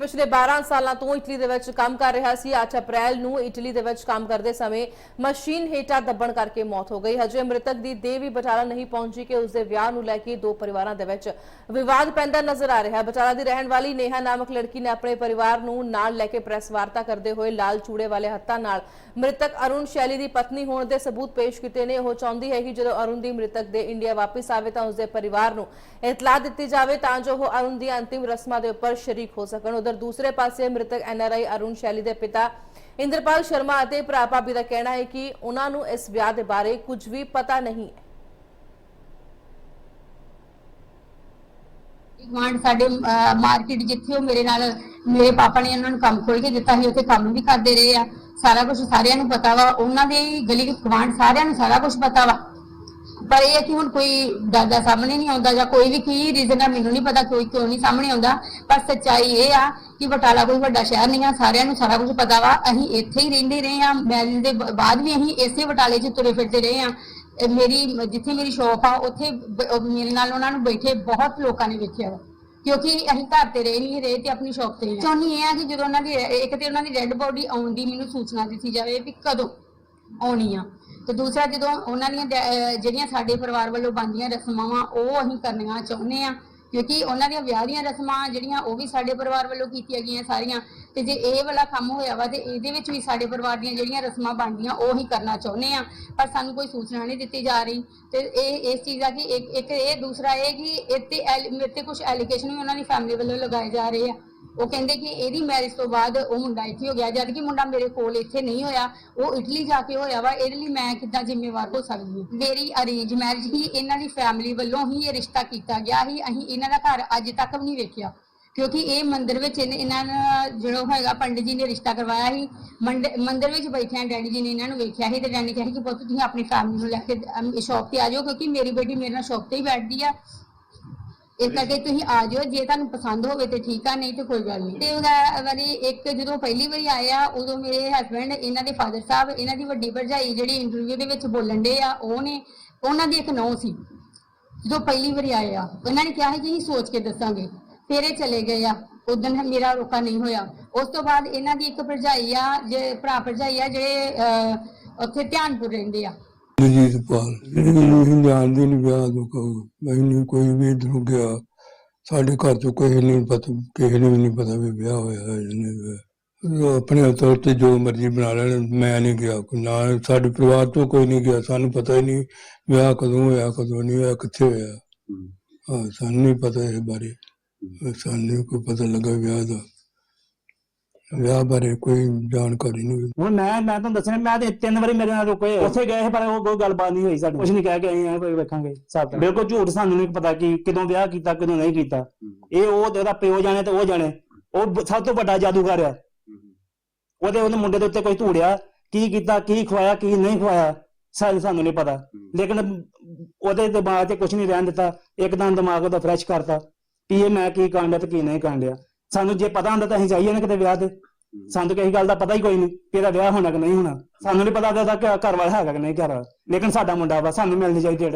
ਪਿਛਲੇ 12 ਸਾਲਾਂ ਤੋਂ ਇਟਲੀ ਦੇ ਵਿੱਚ ਕੰਮ ਕਰ ਰਿਹਾ ਸੀ। 8 ਅਪ੍ਰੈਲ ਨੂੰ ਇਟਲੀ ਦੇ ਵਿੱਚ ਕੰਮ ਕਰਦੇ ਸਮੇਂ ਮਸ਼ੀਨ ਹੇਠਾਂ ਦੱਬਣ ਕਰਕੇ ਮੌਤ ਹੋ ਗਈ। ਹਜੇ ਮ੍ਰਿਤਕ ਦੀ ਦੇਹ ਵੀ ਬਟਾਲਾ ਨਹੀਂ ਪਹੁੰਚੀ ਕਿ ਉਸ ਦੇ ਵਿਆਹ ਨੂੰ ਲੈ ਕੇ ਦੋ ਪਰਿਵਾਰਾਂ ਦੇ ਵਿੱਚ ਵਿਵਾਦ ਪੈਂਦਾ ਨਜ਼ਰ ਆ ਰਿਹਾ। ਬਟਾਲਾ ਦੀ ਰਹਿਣ ਵਾਲੀ ਨੇਹਾ ਨਾਮਕ ਲੜਕੀ ਨੇ ਆਪਣੇ ਪਰਿਵਾਰ ਨੂੰ ਨਾਲ ਲੈ ਕੇ ਪ੍ਰੈਸ ਵਾਰਤਾ ਕਰਦੇ ਹੋਏ ਲਾਲ ਚੂੜੇ ਵਾਲੇ ਹੱਥਾਂ ਨਾਲ ਮ੍ਰਿਤਕ ਅਰੁਣ ਸ਼ੈਲੀ ਦੀ ਪਤਨੀ ਹੋਣ ਦੇ ਸਬੂਤ ਪੇਸ਼ ਕੀਤੇ ਨੇ। ਉਹ ਚਾਹੁੰਦੀ ਹੈ ਕਿ ਜਦੋਂ ਅਰੁਣ ਦੀ ਮ੍ਰਿਤਕ ਦੇ ਇੰਡੀਆ ਵਾਪਸ ਆਵੇ ਤਾਂ ਉਸ ਦੇ ਪਰਿਵਾਰ ਨੂੰ ਇਤਲਾਹ ਦਿੱਤੀ ਜਾਵੇ ਤਾਂ ਜੋ ਉਹ ਅਰੁਣ ਦੀਆਂ ਅੰਤਿਮ ਰਸਮਾਂ ਦੇ ਉੱਪਰ ਸ਼ਰੀਕ ਹੋ ਸਕਣ। ਉਧਰ ਦੂਸਰੇ ਪਾਸੇ ਮ੍ਰਿਤਕ ਐਨਆਰਆਈ ਅਰੁਣ ਸ਼ੈਲੀ ਦੇ ਪਿਤਾ ਇੰਦਰਪਾਲ ਸ਼ਰਮਾ ਅਤੇ ਭਰਾ ਭਾਬੀ ਦਾ ਕਹਿਣਾ ਹੈ ਕਿ ਉਹਨਾਂ ਨੂੰ ਇਸ ਵਿਆਹ ਦੇ ਬਾਰੇ ਕੁਝ ਵੀ ਪਤਾ ਨਹੀਂ ਹੈ। ਗਵਾਂਡ ਸਾਡੇ ਮਾਰਕੀਟ ਜਿੱਥੇ ਉਹ ਮੇਰੇ ਨਾਲ, ਮੇਰੇ ਪਾਪਾ ਨੇ ਉਹਨਾਂ ਨੂੰ ਕੰਮ ਖੋਲ ਕੇ ਦਿੱਤਾ ਸੀ, ਉੱਥੇ ਕੰਮ ਵੀ ਕਰਦੇ ਰਹੇ ਆ। ਸਾਰਾ ਕੁਝ ਸਾਰਿਆਂ ਨੂੰ ਪਤਾ ਵਾ, ਉਹਨਾਂ ਦੇ ਗਲੀ ਗਵਾਂਡ ਸਾਰਿਆਂ ਨੂੰ ਸਾਰਾ ਕੁਝ ਪਤਾ ਵਾ। ਪਰ ਇਹ ਹੈ ਕਿ ਹੁਣ ਕੋਈ ਦਾਦਾ ਸਾਹਮਣੇ ਨਹੀਂ ਆਉਂਦਾ ਜਾਂ ਕੋਈ ਵੀ ਕੀ ਰੀਜ਼ਨ ਆ, ਮੈਨੂੰ ਨਹੀਂ ਪਤਾ ਕੋਈ ਕਿਉਂ ਨਹੀਂ ਸਾਹਮਣੇ ਆਉਂਦਾ। ਪਰ ਸੱਚਾਈ ਇਹ ਆ ਕਿ ਬਟਾਲਾ ਕੋਈ ਵੱਡਾ ਸ਼ਹਿਰ ਨਹੀਂ ਆ, ਸਾਰਿਆਂ ਨੂੰ ਸਾਰਾ ਕੁਝ ਪਤਾ ਵਾ। ਅਸੀਂ ਇੱਥੇ ਹੀ ਰਹਿੰਦੇ ਰਹੇ ਆ। ਮੈਰਿਜ ਦੇ ਬਾਅਦ ਵੀ ਅਸੀਂ ਇਸੇ ਬਟਾਲੇ 'ਚ ਤੁਰੇ ਫਿਰਦੇ ਰਹੇ ਆ। ਮੇਰੀ, ਜਿੱਥੇ ਮੇਰੀ ਸ਼ੌਪ ਆ, ਉੱਥੇ ਮੇਰੇ ਨਾਲ ਉਹਨਾਂ ਨੂੰ ਬੈਠੇ ਬਹੁਤ ਲੋਕਾਂ ਨੇ ਵੇਖਿਆ ਵਾ। ਕਿਉਂਕਿ ਅਸੀਂ ਘਰ ਤੇ ਰਹੇ ਨਹੀਂ ਰਹੇ ਤੇ ਆਪਣੀ ਸ਼ੌਪ ਤੇ ਚਾਹੁੰਦੀ ਇਹ ਆ ਕਿ ਜਦੋਂ ਉਹਨਾਂ ਦੀ, ਇੱਕ ਤੇ ਉਹਨਾਂ ਦੀ ਡੈੱਡ ਬੋਡੀ ਆਉਣ ਦੀ ਮੈਨੂੰ ਸੂਚਨਾ ਦਿੱਤੀ ਜਾਵੇ ਵੀ ਕਦੋਂ ਆਉਣੀ ਆ। ਤੇ ਦੂਸਰਾ ਜਦੋਂ ਉਹਨਾਂ ਦੀਆਂ ਅਹ ਜਿਹੜੀਆਂ ਸਾਡੇ ਪਰਿਵਾਰ ਵੱਲੋਂ ਬਣਦੀਆਂ ਰਸਮਾਂ ਵਾ ਉਹ ਅਸੀਂ ਕਰਨੀਆਂ ਚਾਹੁੰਦੇ ਆ ਕਿਉਂਕਿ ਉਹਨਾਂ ਦੀਆਂ ਵਿਆਹ ਦੀਆਂ ਰਸਮਾਂ ਜਿਹੜੀਆਂ ਉਹ ਵੀ ਸਾਡੇ ਪਰਿਵਾਰ ਵੱਲੋਂ ਕੀਤੀਆਂ ਗਈਆਂ ਸਾਰੀਆਂ, ਤੇ ਜੇ ਇਹ ਵਾਲਾ ਕੰਮ ਹੋਇਆ ਵਾ ਤੇ ਇਹਦੇ ਵਿੱਚ ਵੀ ਸਾਡੇ ਪਰਿਵਾਰ ਦੀਆਂ ਜਿਹੜੀਆਂ ਰਸਮਾਂ ਬਣਦੀਆਂ ਉਹ ਹੀ ਕਰਨਾ ਚਾਹੁੰਦੇ ਆ ਪਰ ਸਾਨੂੰ ਕੋਈ ਸੂਚਨਾ ਨਹੀਂ ਦਿੱਤੀ ਜਾ ਰਹੀ। ਤੇ ਇਹ, ਇਸ ਚੀਜ਼ ਦਾ ਕਿ ਇੱਕ ਇੱਕ ਇਹ, ਦੂਸਰਾ ਇਹ ਕਿ ਇੱਥੇ ਐਲ- ਮੇਰੇ ਤੇ ਕੁਝ ਐਲੀਗੇਸ਼ਨ ਵੀ ਉਹਨਾਂ ਦੀ ਫੈਮਿਲੀ ਵੱਲੋਂ ਲਗਾਏ ਜਾ ਰਹੇ ਆ। ਉਹ ਕਹਿੰਦੇ ਕਿ ਇਹਦੀ ਮੈਰਿਜ ਤੋਂ ਬਾਅਦ ਉਹ ਮੁੰਡਾ ਇੱਥੇ ਹੋ ਗਿਆ, ਜਦ ਕਿ ਮੁੰਡਾ ਮੇਰੇ ਕੋਲ ਇੱਥੇ ਨਹੀਂ ਹੋਇਆ, ਉਹ ਇਟਲੀ ਜਾ ਕੇ ਹੋਇਆ ਵਾ, ਇਹਦੇ ਲਈ ਮੈਂ ਕਿੱਦਾਂ ਜ਼ਿੰਮੇਵਾਰ ਹੋ ਸਕਦੀ ਹਾਂ? ਮੇਰੀ ਅਰੇਂਜ ਮੈਰਿਜ ਹੀ ਇਹਨਾਂ ਦੀ ਫੈਮਿਲੀ ਵੱਲੋਂ ਹੀ ਇਹ ਰਿਸ਼ਤਾ ਕੀਤਾ ਗਿਆ ਸੀ, ਅਸੀਂ ਇਹਨਾਂ ਦਾ ਘਰ ਅੱਜ ਤੱਕ ਵੀ ਨਹੀਂ ਵੇਖਿਆ। ਕਿਉਂਕਿ ਇਹ ਮੰਦਿਰ ਵਿੱਚ ਇਹਨਾਂ ਜਿਹੜਾ ਹੈਗਾ, ਪੰਡਿਤ ਜੀ ਨੇ ਰਿਸ਼ਤਾ ਕਰਵਾਇਆ ਸੀ। ਮੰਡ- ਮੰਦਿਰ ਵਿੱਚ ਬੈਠਿਆਂ ਡੈਡੀ ਜੀ ਨੇ ਇਹਨਾਂ ਨੂੰ ਵੇਖਿਆ ਸੀ ਤੇ ਡੈਡੀ ਨੇ ਕਿਹਾ ਕਿ ਪੁੱਤ ਤੁਸੀਂ ਆਪਣੀ ਫੈਮਿਲੀ ਨੂੰ ਲੈ ਕੇ ਸ਼ੌਪ ਤੇ ਆ ਜਾਓ, ਕਿਉਂਕਿ ਮੇਰੀ ਬੇਟੀ ਮੇਰੇ ਨਾਲ ਸ਼ੌਪ ਤੇ ਹੀ ਬੈਠਦੀ ਆ। ਇਸ ਕਰਕੇ ਤੁਸੀਂ ਆ ਜਾਓ, ਜੇ ਤੁਹਾਨੂੰ ਪਸੰਦ ਹੋਵੇ ਤੇ ਠੀਕ ਆ, ਨਹੀਂ ਤੇ ਕੋਈ ਗੱਲ ਨਹੀਂ। ਤੇ ਉਹਦਾ ਵਾਰੀ ਇੱਕ ਜਦੋਂ ਪਹਿਲੀ ਵਾਰੀ ਆਏ ਉਦੋਂ ਮੇਰੇ ਹਸਬੰਡ ਇਹਨਾਂ ਦੇ ਫਾਦਰ ਸਾਹਿਬ, ਇਹਨਾਂ ਦੀ ਵੱਡੀ ਭਰਜਾਈ ਜਿਹੜੀ ਇੰਟਰਵਿਊ ਦੇ ਵਿੱਚ ਬੋਲਣ ਦੇ ਆ, ਉਹ ਨੇ, ਉਹਨਾਂ ਦੀ ਇੱਕ ਨੌ ਸੀ। ਜਦੋਂ ਪਹਿਲੀ ਵਾਰੀ ਆਏ ਆ, ਉਹਨਾਂ ਨੇ ਕਿਹਾ ਸੀ ਕਿ ਅਸੀਂ ਸੋਚ ਕੇ ਦੱਸਾਂਗੇ। ਫਿਰ ਇਹ ਚਲੇ ਗਏ ਆ। ਉਦੋਂ ਮੇਰਾ ਰੋਕਾ ਨਹੀਂ ਹੋਇਆ। ਉਸ ਤੋਂ ਬਾਅਦ ਇਹਨਾਂ ਦੀ ਇੱਕ ਭਰਜਾਈ ਆ, ਜੇ ਭਰਾ ਭਰਜਾਈ ਆ, ਜਿਹੜੇ ਉੱਥੇ ਧਿਆਨਪੁਰ ਰਹਿੰਦੇ ਆ। ਜੀਤ ਪਾਲ ਇਹ ਜਾਣਦੇ ਨਹੀਂ ਵਿਆਹ ਤੋਂ ਕਹੋ ਮੈਨੂੰ ਕੋਈ ਵੀ ਇਧਰੋਂ ਗਿਆ ਸਾਡੇ ਘਰ ਤੋਂ ਕਿਸੇ ਨੂੰ ਪਤਾ ਕਿਸੇ ਨੂੰ ਵੀ ਨਹੀਂ ਪਤਾ ਵੀ ਵਿਆਹ ਹੋਇਆ ਹੈ ਜਾਂ ਨਹੀਂ ਹੋਇਆ। ਉਹ ਆਪਣੇ ਤੌਰ ਤੇ ਜੋ ਮਰਜ਼ੀ ਬਣਾ ਲੈਣ ਮੈਂ ਨਹੀਂ ਗਿਆ ਕੋਈ ਨਾ ਸਾਡੇ ਪਰਿਵਾਰ ਤੋਂ ਕੋਈ ਨਹੀਂ ਗਿਆ ਸਾਨੂੰ ਪਤਾ ਹੀ ਨਹੀਂ ਵਿਆਹ ਕਦੋਂ ਹੋਇਆ ਕਦੋਂ ਨਹੀਂ ਹੋਇਆ ਕਿੱਥੇ ਹੋਇਆ। ਹਾਂ ਸਾਨੂੰ ਨਹੀਂ ਪਤਾ ਇਸ ਬਾਰੇ। ਸਾਨੂੰ ਨਹੀਂ ਕੋਈ ਪਤਾ ਲੱਗਾ ਵਿਆਹ ਦਾ। ਵਿਆਹ ਬਾਰੇ ਕੋਈ ਜਾਣਕਾਰੀ ਨਹੀਂ ਹੁਣ ਮੈਂ ਮੈਂ ਤੁਹਾਨੂੰ ਦੱਸਣਾ, ਮੈਂ ਤੇ ਤਿੰਨ ਵਾਰੀ ਮੇਰੇ ਨਾਲ ਰੁਕੇ ਉੱਥੇ ਗਏ ਸੀ, ਪਰ ਉਹ ਕੋਈ ਗੱਲਬਾਤ ਨਹੀਂ ਹੋਈ ਸਾਡੀ। ਕੁਝ ਨਹੀਂ ਕਹਿ ਕੇ ਆਏ ਆ, ਕੋਈ ਵੇਖਾਂਗੇ ਸਾਬ ਬਿਲਕੁਲ ਝੂਠ ਸਾਨੂੰ ਨਹੀਂ ਪਤਾ ਕਿ ਕਦੋਂ ਵਿਆਹ ਕੀਤਾ, ਕਦੋਂ ਨਹੀਂ ਕੀਤਾ। ਇਹ ਉਹ ਉਹਦਾ ਪਿਓ ਜਾਣੇ ਤੇ ਉਹ ਜਾਣੇ। ਉਹ ਬ- ਸਭ ਤੋਂ ਵੱਡਾ ਜਾਦੂਗਰ ਆ। ਉਹਦੇ ਉਹਨੇ ਮੁੰਡੇ ਦੇ ਉੱਤੇ ਕੋਈ ਧੂੜਿਆ, ਕੀ ਕੀਤਾ, ਕੀ ਖਵਾਇਆ, ਕੀ ਨਹੀਂ ਖਵਾਇਆ ਸਾਨੂੰ ਸਾਨੂੰ ਨਹੀਂ ਪਤਾ। ਲੇਕਿਨ ਉਹਦੇ ਦਿਮਾਗ 'ਚ ਕੁਝ ਨਹੀਂ ਰਹਿਣ ਦਿੱਤਾ। ਇੱਕਦਮ ਦਿਮਾਗ ਉਹਦਾ ਫਰੈਸ਼ ਕਰਤਾ ਵੀ ਇਹ ਮੈਂ ਕੀ ਕਾਂਡਿਆ ਤੇ ਕੀ ਨਹੀਂ ਕਾਂਡਿਆ ਸਾਨੂੰ ਜੇ ਪਤਾ ਹੁੰਦਾ ਤਾਂ ਅਸੀਂ ਜਾਈਏ ਨਾ ਕਿਤੇ ਵਿਆਹ ਤੇ। ਸਾਨੂੰ ਕਿਸੇ ਗੱਲ ਦਾ ਪਤਾ ਹੀ ਕੋਈ ਨਹੀਂ ਕਿ ਇਹਦਾ ਵਿਆਹ ਹੋਣਾ ਕਿ ਨਹੀਂ ਹੋਣਾ। ਸਾਨੂੰ ਨਹੀਂ ਪਤਾ ਉਹਦਾ ਘਰ ਵਾਲਾ ਹੈਗਾ ਕਿ ਨਹੀਂ ਘਰ। ਵਾਲਾ ਲੇਕਿਨ ਸਾਡਾ ਮੁੰਡਾ ਵਾ ਸਾਨੂੰ ਮਿਲਣੀ ਚਾਹੀਦੀ ਹੈ